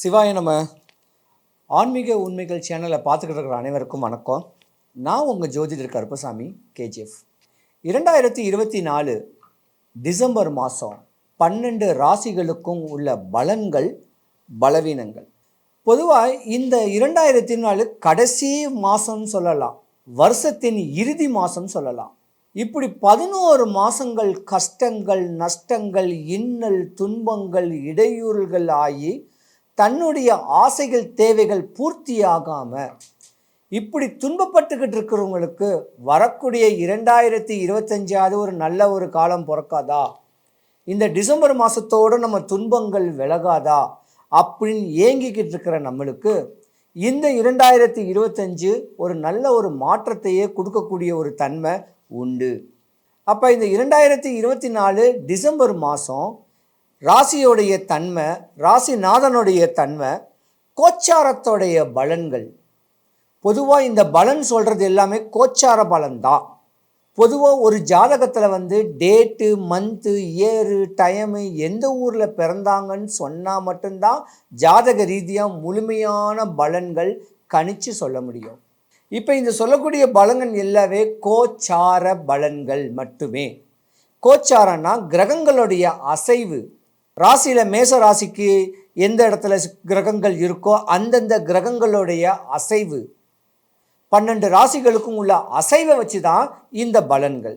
சிவாய நம்ம ஆன்மீக உண்மைகள் சேனலை பார்த்துக்கிட்டு இருக்கிற அனைவருக்கும் வணக்கம். நான் உங்கள் ஜோதிடர் கருப்பசாமி கேஜிஎஃப் இரண்டாயிரத்தி இருபத்தி நாலு டிசம்பர் மாதம் பன்னெண்டு ராசிகளுக்கும் உள்ள பலன்கள் பலவீனங்கள். பொதுவாக இந்த இரண்டாயிரத்தி நாலு கடைசி மாதம்னு சொல்லலாம் வருஷத்தின் இறுதி மாதம் சொல்லலாம். இப்படி பதினோரு மாதங்கள் கஷ்டங்கள் நஷ்டங்கள் இன்னல் துன்பங்கள் இடையூறுகள் ஆகி தன்னுடைய ஆசைகள் தேவைகள் பூர்த்தியாகாமல் இப்படி துன்பப்பட்டுக்கிட்டு இருக்கிறவங்களுக்கு வரக்கூடிய இரண்டாயிரத்தி இருபத்தஞ்சாவது ஒரு நல்ல ஒரு காலம் பிறக்காதா? இந்த டிசம்பர் மாதத்தோடு நம்ம துன்பங்கள் விலகாதா? அப்படின்னு ஏங்கிக்கிட்டு இருக்கிற நம்மளுக்கு இந்த இரண்டாயிரத்தி இருபத்தஞ்சு ஒரு நல்ல ஒரு மாற்றத்தையே கொடுக்கக்கூடிய ஒரு தன்மை உண்டு. அப்போ இந்த இரண்டாயிரத்தி இருபத்தி நாலு டிசம்பர் மாதம் ராசியோடைய தன்மை ராசிநாதனுடைய தன்மை கோச்சாரத்தோடைய பலன்கள். பொதுவாக இந்த பலன் சொல்கிறது எல்லாமே கோச்சார பலன் தான் பொதுவாக ஒரு ஜாதகத்தில் வந்து டேட்டு மந்த்து இயரு டைமு எந்த ஊரில் பிறந்தாங்கன்னு சொன்னால் மட்டும்தான் ஜாதக ரீதியாக முழுமையான பலன்கள் கணிச்சு சொல்ல முடியும். இப்போ இந்த சொல்லக்கூடிய பலன்கள் எல்லாமே கோச்சார பலன்கள் மட்டுமே. கோச்சாரன்னா கிரகங்களுடைய அசைவு ராசியில் மேச ராசிக்கு எந்த இடத்துல கிரகங்கள் இருக்கோ அந்தந்த கிரகங்களுடைய அசைவு. பன்னெண்டு ராசிகளுக்கும் உள்ள அசைவை வச்சு தான் இந்த பலன்கள்.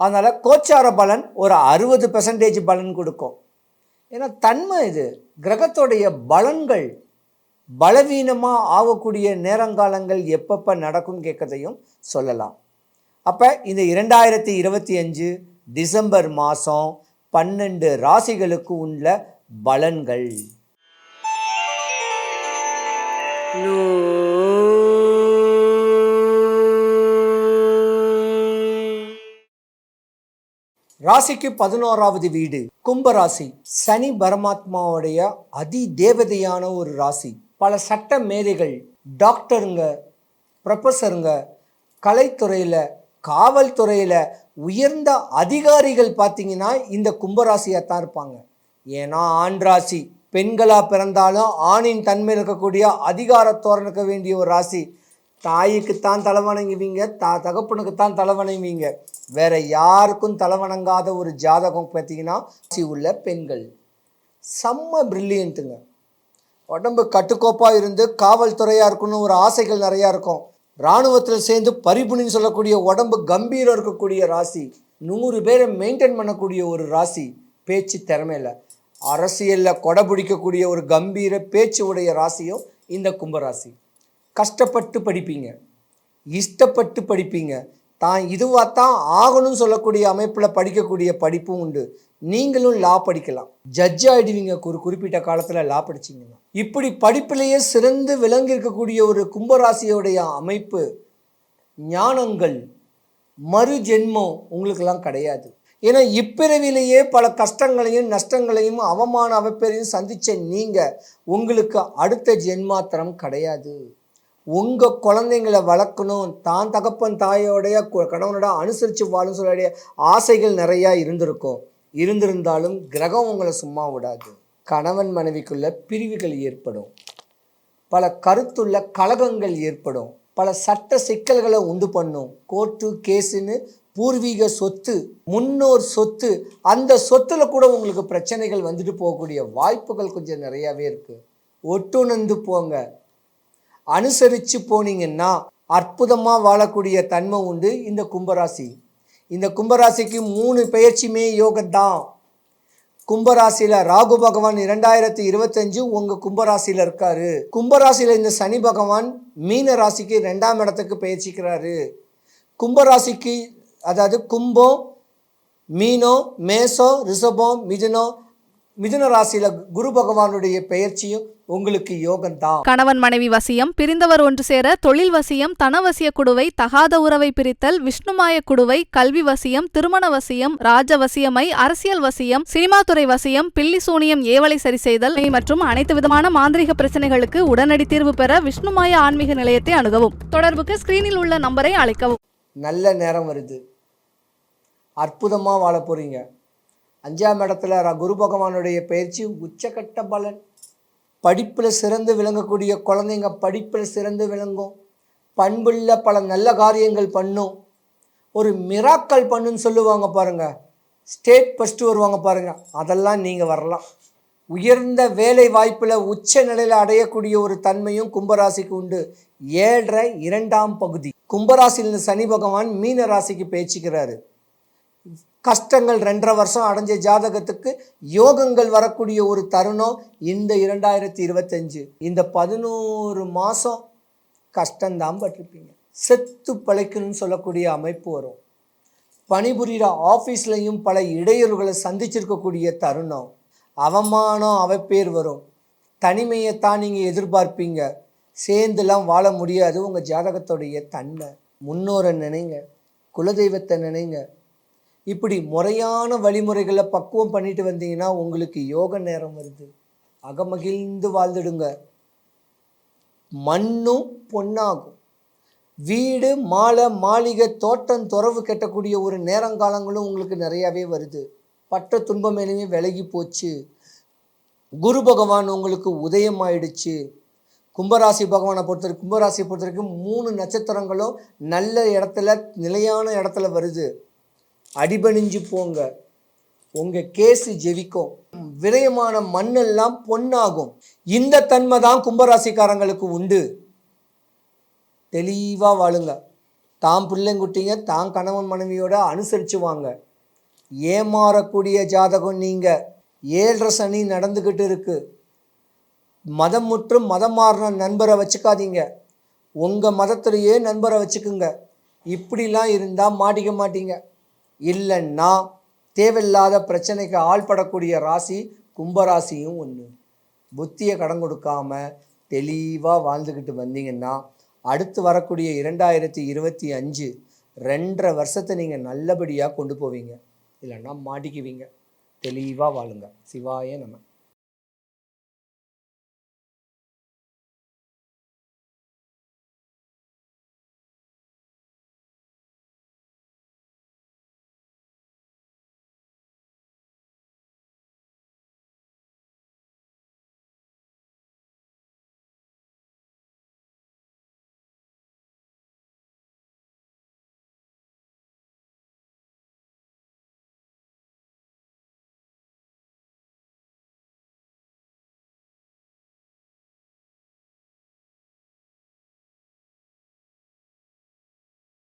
அதனால் கோச்சார பலன் ஒரு அறுபது பெர்சன்டேஜ் பலன் கொடுக்கும். ஏன்னா தன்மை இது. கிரகத்துடைய பலன்கள் பலவீனமாக ஆகக்கூடிய நேரங்காலங்கள் எப்பப்போ நடக்கும் கேட்கதையும் சொல்லலாம். அப்போ இந்த இரண்டாயிரத்தி இருபத்தி அஞ்சு டிசம்பர் மாதம் பன்னெண்டு ராசிகளுக்கு உள்ள பலன்கள். ராசிக்கு பதினோராவது வீடு. கும்பராசி சனி பரமாத்மாவுடைய அதி தேவதையான ஒரு ராசி. பல சட்ட மேதைகள் டாக்டருங்க ப்ரொஃபஸருங்க கலைத்துறையில் காவல்துறையில் உயர்ந்த அதிகாரிகள் பார்த்தீங்கன்னா இந்த கும்பராசியாக தான் இருப்பாங்க. ஏன்னா ஆண் ராசி பெண்களாக பிறந்தாலும் ஆணின் தன்மையில் இருக்கக்கூடிய அதிகாரத்தோரன் இருக்க வேண்டிய ஒரு ராசி. தாய்க்குத்தான் தலை வணங்குவீங்க தா தகப்பனுக்குத்தான் தலை வணங்குவீங்க வேற யாருக்கும் தலை வணங்காத ஒரு ஜாதகம் பார்த்தீங்கன்னா ராசி உள்ள பெண்கள். செம்ம பிரில்லியண்ட்டுங்க உடம்பு கட்டுக்கோப்பாக இருந்து காவல்துறையாக இருக்குன்னு ஒரு ஆசைகள் நிறையா இருக்கும். இராணுவத்தில் சேர்ந்து பரிபுனின்னு சொல்லக்கூடிய உடம்பு கம்பீரம் இருக்கக்கூடிய ராசி நூறு பேரை மெயின்டைன் பண்ணக்கூடிய ஒரு ராசி பேச்சு திறமையில் அரசியலில் கொடை பிடிக்கக்கூடிய ஒரு கம்பீர பேச்சு உடைய ராசியும் இந்த கும்பராசி. கஷ்டப்பட்டு படிப்பீங்க. இஷ்டப்பட்டு படிப்பீங்க. தான் இதுவாக தான் ஆகணும்னு சொல்லக்கூடிய அமைப்பில் படிக்கக்கூடிய படிப்பும் உண்டு. நீங்களும் லா படிக்கலாம். ஜட்ஜ் ஆகிடுவீங்க ஒரு குறிப்பிட்ட காலத்தில் லா படிச்சிங்கன்னா. இப்படி படிப்பிலேயே சிறந்து விளங்கியிருக்கக்கூடிய ஒரு கும்பராசியோடைய அமைப்பு ஞானங்கள் மறு ஜென்மம் உங்களுக்கெல்லாம் கிடையாது. ஏன்னா இப்பிறவிலேயே பல கஷ்டங்களையும் நஷ்டங்களையும் அவமான அவப்பேரையும் சந்தித்த நீங்கள் உங்களுக்கு அடுத்த ஜென்மாத்திரம் கிடையாது. உங்கள் குழந்தைங்களை வளர்க்கணும். தான் தகப்பன் தாயோடைய கணவனோட அனுசரித்து வாழும் சொல்லுடைய ஆசைகள் நிறையா இருந்திருக்கும். இருந்திருந்தாலும் கிரகம் உங்களை சும்மா விடாது. கணவன் மனைவிக்குள்ள பிரிவுகள் ஏற்படும். பல கருத்துள்ள கலகங்கள் ஏற்படும். பல சட்ட சிக்கல்களை உண்டு பண்ணும். கோர்ட்டு கேஸுன்னு பூர்வீக சொத்து முன்னோர் சொத்து அந்த சொத்துல கூட உங்களுக்கு பிரச்சனைகள் வந்துட்டு போகக்கூடிய வாய்ப்புகள் கொஞ்சம் நிறையாவே இருக்குது ஒட்டுணர்ந்து போங்க. அனுசரித்து போனீங்கன்னா அற்புதமாக வாழக்கூடிய தன்மை உண்டு இந்த கும்பராசி. இந்த கும்பராசிக்கு மூணு பயிற்சியுமே யோகத்தான் கும்பராசியில் ராகு பகவான் இரண்டாயிரத்தி இருபத்தஞ்சு உங்கள் கும்பராசியில் இருக்காரு. கும்பராசியில் இந்த சனி பகவான் மீன ராசிக்கு ரெண்டாம் இடத்துக்கு பயிற்சிக்கிறாரு கும்பராசிக்கு அதாவது கும்பம் மீனோ மேசோ ரிஷபம் மிதுனம் மிதுன ராசியில குரு பகவானுடைய பெயர்ச்சியும் உங்களுக்கு யோகம்தான். கணவன் மனைவி வசியம் பிரிந்தவர் ஒன்று சேர தொழில் வசியம் தனவசிய குடுவை தகாத உறவை பிரித்தல் விஷ்ணுமாய குடுவை கல்வி வசியம் திருமண வசியம் ராஜ வசியமை அரசியல் வசியம் சினிமா துறை வசியம் பில்லி சூனியம் ஏவலை சரி செய்தல் மற்றும் அனைத்து விதமான மாந்திரிக பிரச்சனைகளுக்கு உடனடி தீர்வு பெற விஷ்ணுமாய ஆன்மீக நிலையத்தை அணுகவும். தொடர்புக்கு ஸ்கிரீனில் உள்ள நம்பரை அழைக்கவும். நல்ல நேரம் வருது. அற்புதமாக வாழ போகிறீங்க அஞ்சாம் இடத்துல ர- குரு பகவானுடைய பயிற்சி உச்சக்கட்ட பலன். படிப்பில் சிறந்து விளங்கக்கூடிய குழந்தைங்க படிப்பில் சிறந்து விளங்கும். பண்புள்ள பல நல்ல காரியங்கள் பண்ணும். ஒரு மிராக்கல் பண்ணுன்னு சொல்லுவாங்க பாருங்கள் ஸ்டேட் ஃபஸ்ட்டு வருவாங்க பாருங்கள் அதெல்லாம் நீங்கள் வரலாம். உயர்ந்த வேலை வாய்ப்பில் உச்ச நிலையில் அடையக்கூடிய ஒரு தன்மையும் கும்பராசிக்கு உண்டு. ஏழரை இரண்டாம் பகுதி. கும்பராசியில் சனி பகவான் மீன ராசிக்கு பேச்சுக்கிறாரு. கஷ்டங்கள் ரெண்டரை வருஷம் அடைஞ்ச ஜாதகத்துக்கு யோகங்கள் வரக்கூடிய ஒரு தருணம் இந்த இரண்டாயிரத்தி இருபத்தஞ்சு. இந்த பதினோரு மாதம் கஷ்டம்தான் பட்டிருப்பீங்க. செத்து பழைக்கணும்னு சொல்லக்கூடிய அமைப்பு வரும். பணிபுரிகிற ஆஃபீஸ்லையும் பல இடையூறுகளை சந்திச்சிருக்கக்கூடிய தருணம். அவமானம் அவப்பேர் வரும். தனிமையை தான் நீங்கள் எதிர்பார்ப்பீங்க. சேர்ந்துலாம் வாழ முடியாது உங்கள் ஜாதகத்துடைய தன்மை. முன்னோரை நினைங்க. குலதெய்வத்தை நினைங்க. இப்படி முறையான வழிமுறைகளை பக்குவம் பண்ணிட்டு வந்தீங்கன்னா உங்களுக்கு யோக நேரம் வருது. அகமகிழ்ந்து வாழ்ந்துடுங்க. மண்ணும் பொன்னாகும். வீடு மாலை மாளிகை தோட்டம் துறவு கெட்டக்கூடிய ஒரு நேரங்காலங்களும் உங்களுக்கு நிறையாவே வருது. பட்ட துன்பம் எதுவுமே விலகி போச்சு. குரு பகவான் உங்களுக்கு உதயமாயிடுச்சு கும்பராசி பகவானை பொறுத்த வரைக்கும் கும்பராசியை பொறுத்த வரைக்கும் மூணு நட்சத்திரங்களும் நல்ல இடத்துல நிலையான இடத்துல வருது. அடிபணிஞ்சு போங்க. உங்கள் கேஸு ஜெவிக்கும். விரயமான மண்ணெல்லாம் பொன்னாகும். இந்த தன்மை தான் கும்பராசிக்காரங்களுக்கு உண்டு. தெளிவாக வாழுங்க. தான் பிள்ளைங்குட்டிங்க தான் கணவன் மனைவியோட அனுசரித்து வாங்க. ஏமாறக்கூடிய ஜாதகம் நீங்கள் ஏழரை சனி நடந்துக்கிட்டு இருக்கு. மதம் முற்றும் மதம் மாறின நண்பரை வச்சுக்காதீங்க. உங்கள் மதத்திலேயே நண்பரை வச்சுக்குங்க. இப்படிலாம் இருந்தால் மாட்டிக்க மாட்டீங்க. இல்லைன்னா தேவையில்லாத பிரச்சனைக்கு ஆள்படக்கூடிய ராசி கும்பராசியும் ஒன்று புத்தியை கடன் கொடுக்காம தெளிவாக வாழ்ந்துக்கிட்டு வந்தீங்கன்னா அடுத்து வரக்கூடிய இரண்டாயிரத்தி இருபத்தி அஞ்சு ரெண்டரை வருஷத்தை நீங்கள் நல்லபடியாக கொண்டு போவீங்க. இல்லைன்னா மாட்டிக்குவீங்க. தெளிவாக வாழுங்க. சிவாயே நம்ம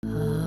Oh.